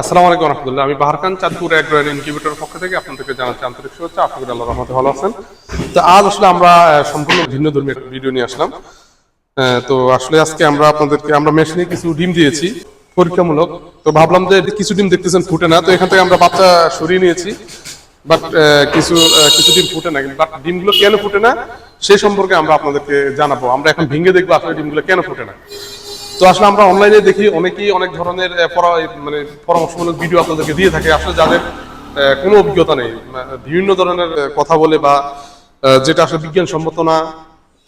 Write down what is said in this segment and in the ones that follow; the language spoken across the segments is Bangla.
আসসালামু আলাইকুম রহমতুল্লাহ। আমি বাহার খান চাঁদপুর অ্যাগ্রো ইনকিউবেটর পক্ষ থেকে আপনাদেরকে জানাচ্ছি আন্তরিক শুভেচ্ছা। করি আল্লাহ রহমতে ভালো আছেন। তো আজ আসলে আমরা সম্পূর্ণ ভিন্ন ধর্মী একটা ভিডিও নিয়ে আসলাম। তো আসলে আজকে আমরা আপনাদেরকে, আমরা মেশিনে কিছু ডিম দিয়েছি, পরীক্ষামূলক। তো ভাবলাম যে কিছু ডিম দেখতেছেন, ফুটে না। তো এখান থেকে আমরা বাচ্চা সরিয়ে নিয়েছি। বাট কিছু কিছু ডিম ফুটে না। বাট ডিমগুলো কেন ফুটে না, সে সম্পর্কে আমরা আপনাদেরকে জানাব। আমরা এখন ভেঙে দেখব আসলে ডিমগুলো কেন ফুটে না। তো আসলে আমরা অনলাইনে দেখি অনেকেই অনেক ধরনের মানে পরামর্শমূলক ভিডিও আপনাদেরকে দিয়ে থাকে। আসলে যাদের কোনো অভিজ্ঞতা নেই বিভিন্ন ধরনের কথা বলে বা যেটা আসলে বিজ্ঞান সম্মত না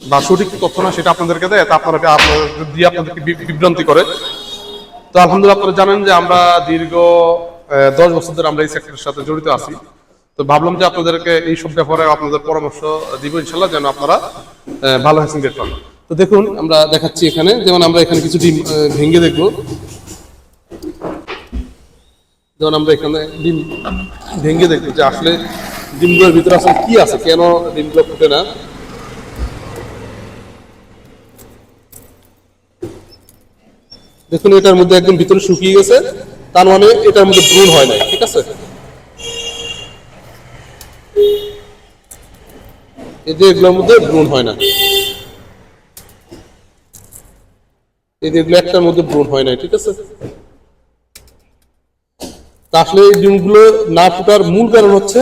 বা সঠিক তথ্য না সেটা আপনাদেরকে দেয়, তা আপনারা আপনাদের দিয়ে আপনাদেরকে বিভ্রান্তি করে। তো আলহামদুলিল্লাহ আপনারা জানেন যে আমরা দীর্ঘ দশ বছর ধরে আমরা এই সেক্টরের সাথে জড়িত আছি। তো ভাবলাম যে আপনাদেরকে এই সব ব্যাপারে আপনাদের পরামর্শ দিব ইনশাল্লাহ, যেন আপনারা ভালো হ্যাসিং রেট পান তো দেখুন, আমরা দেখাচ্ছি এখানে। যেমন আমরা এখানে কিছু ডিম ভেঙে দেখব। যেমন আমরা এখানে ডিম ভেঙে দেখব যে আসলে ডিমগুলোর ভিতরে আসলে কি আছে, কেন ডিমগুলো ফুটে না। দেখুন, এটার মধ্যে একদম ভিতরে শুকিয়ে গেছে। তার মানে এটার মধ্যে ভ্রূণ হয় নাই, ঠিক আছে? এই যে এগুলোর মধ্যে ভ্রূণ হয় না এই একটার মধ্যে ভ্রূণ হয় নাই, ঠিক আছে? আসলে এই ডিমগুলো না ফুটার মূল কারণ হচ্ছে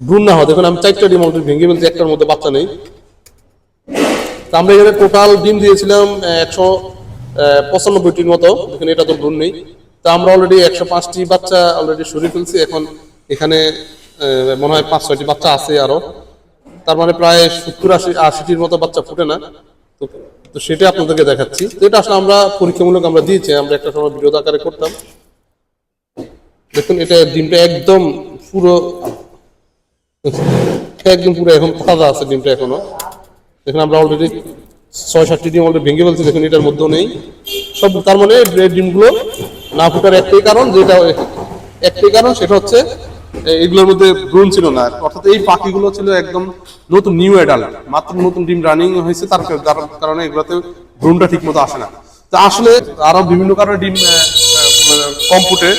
ভ্রূণ না হওয়া। দেখুন, আমি চারটা ডিম অলরেডি ভেঙে ফেলছি, একটার মধ্যে বাচ্চা নেই। তা আমরা এখানে টোটাল ডিম দিয়েছিলাম একশো পঁচানব্বইটির মতো। এখানে এটা তো ভ্রূণ নেই। তা আমরা অলরেডি একশো পাঁচটি বাচ্চা অলরেডি সরিয়ে ফেলছি। এখন এখানে মনে হয় পাঁচ, ছয়টি বাচ্চা আছে আরও। তার মানে প্রায় সত্তর আশি, আশিটির মতো বাচ্চা ফুটে না। তো তো সেটা আপনাদেরকে দেখাচ্ছি। এটা আসলে আমরা পরীক্ষামূলক আমরা দিয়েছি, আমরা একটা সময় বিরোধ আকারে করতাম। দেখুন, এটা ডিমটা একদম পুরো একদম পুরো এখন তাজা আছে ডিমটা এখনও। দেখুন, আমরা অলরেডি ছয় সাতটি ডিম অলরেডি ভেঙে ফেলছি, দেখুন, এটার মধ্যেও নেই। সব তার মানে ডিমগুলো না ফুটার একটাই কারণ, যেটা একটাই কারণ, সেটা হচ্ছে এগুলোর মধ্যে ভ্রূণ ছিল না। অর্থাৎ এই পাখিগুলো ছিল একদম নতুন নিউ অ্যাডাল্ট মাত্র নতুন ডিম রানিং হয়েছে, তার কারণে এগুলোতে ভ্রূণটা ঠিক মতো আসে না। তা আসলে আরও বিভিন্ন কারণে ডিম কম ফুটে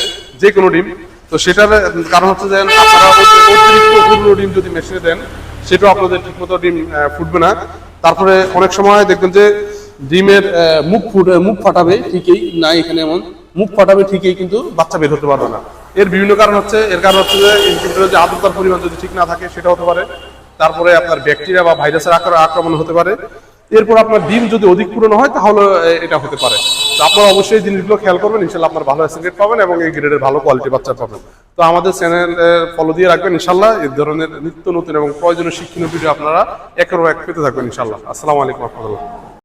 যে কোনো ডিম। তো সেটার কারণ হচ্ছে যে, আপনারা অতিরিক্ত ডিম যদি মেশিনে দেন, সেটাও আপনাদের ঠিক মতো ডিম ফুটবে না। তারপরে অনেক সময় দেখবেন যে, ডিমের মুখ ফুটে মুখ ফাটাবে ঠিকই না এখানে এমন। মুখ ফাটাবে ঠিকই কিন্তু বাচ্চা বের হতে পারবে না। এর বিভিন্ন কারণ হচ্ছে, এর কারণ হচ্ছে যে ইনকিউবেটরের যে আর্দ্রতার পরিমাণ যদি ঠিক না থাকে সেটা হতে পারে। তারপরে আপনার ব্যাকটেরিয়া বা ভাইরাসের আকার আক্রমণ হতে পারে। এরপর আপনার ডিম যদি অধিক পুরনো হয়, তাহলে এটা হতে পারে। তো আপনারা অবশ্যই এই জিনিসগুলো খেয়াল করবেন, ইনশাল্লাহ আপনার ভালো গ্রেড পাবেন এবং এই গ্রেডের ভালো কোয়ালিটি বাচ্চা পাবেন। তো আমাদের চ্যানেল ফলো দিয়ে রাখবেন, ইনশাল্লাহ। এই ধরনের নিত্য নতুন এবং প্রয়োজনীয় শিক্ষণীয় ভিডিও আপনারা একের এক পেতে থাকবেন, ইনশাল্লাহ। আসসালামু আলাইকুম রহমতুল্লাহ।